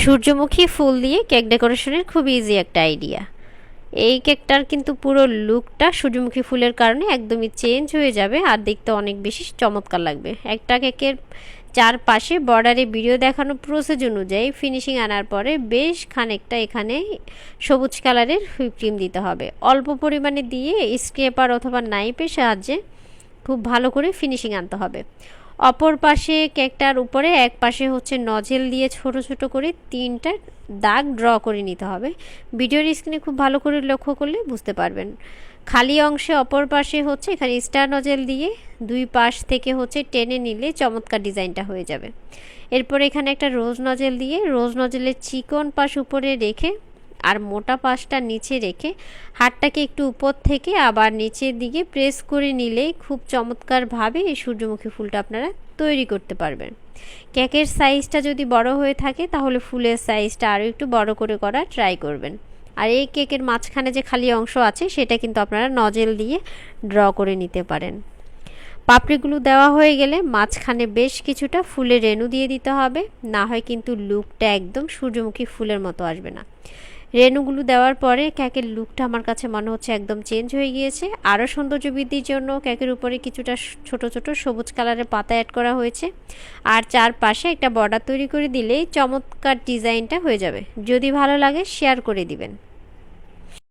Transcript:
সূর্যমুখী ফুল দিয়ে কেক ডেকোরেশনের খুব ইজি একটা আইডিয়া এই কেকটার কিন্তু পুরো লুকটা সূর্যমুখী ফুলের কারণে একদমই চেঞ্জ হয়ে যাবে আর দেখতে অনেক বেশি চমৎকার লাগবে। একটা কেকের চারপাশে বর্ডারে ভিডিও দেখানো প্রসেস অনুযায়ী ফিনিশিং আনার পরে বেশ খানিকটা এখানে সবুজ কালারের হুইপ ক্রিম দিতে হবে। অল্প পরিমাণে দিয়ে স্ক্রেপার অথবা নাইফের সাহায্যে খুব ভালো করে ফিনিশিং আনতে হবে। অপর পাশে কেকটার উপরে এক পাশে হচ্ছে নজেল দিয়ে ছোট ছোট করে তিনটা দাগ ড্র করে নিতে হবে। ভিডিওর স্ক্রিনে খুব ভালো করে লক্ষ্য করলে বুঝতে পারবেন। খালি অংশে অপর পাশে হচ্ছে এখানে স্টার নজেল দিয়ে দুই পাশ থেকে হচ্ছে টেনে নিলে চমৎকার ডিজাইনটা হয়ে যাবে। এরপর এখানে একটা রোজ নজেল দিয়ে রোজ নজেলের চিকন পাশ উপরে রেখে আর মোটা পাশটা নিচে রেখে হাতটাকে একটু উপর থেকে আবার নিচের দিকে প্রেস করে নিলে খুব চমৎকারভাবে এই সূর্যমুখী ফুলটা আপনারা তৈরি করতে পারবেন। কেকের সাইজটা যদি বড় হয়ে থাকে তাহলে ফুলের সাইজটা আরও একটু বড় করে করার ট্রাই করবেন। আর এই কেকের মাঝখানে যে খালি অংশ আছে সেটা কিন্তু আপনারা নজেল দিয়ে ড্র করে নিতে পারেন। পাপড়িগুলো দেওয়া হয়ে গেলে মাঝখানে বেশ কিছুটা ফুলের রেণু দিয়ে দিতে হবে। না হয় কিন্তু লুকটা একদম সূর্যমুখী ফুলের মতো আসবে না। রেণুগুলো দেওয়ার পরে ক্যাকের লুকটা আমার কাছে মনে হচ্ছে একদম চেঞ্জ হয়ে গিয়েছে। আরও সৌন্দর্য বৃদ্ধির জন্য ক্যাকের উপরে কিছুটা ছোট ছোট সবুজ কালারের পাতা অ্যাড করা হয়েছে। আর চারপাশে একটা বর্ডার তৈরি করে দিলেই চমৎকার ডিজাইনটা হয়ে যাবে। যদি ভালো লাগে শেয়ার করে দিবেন।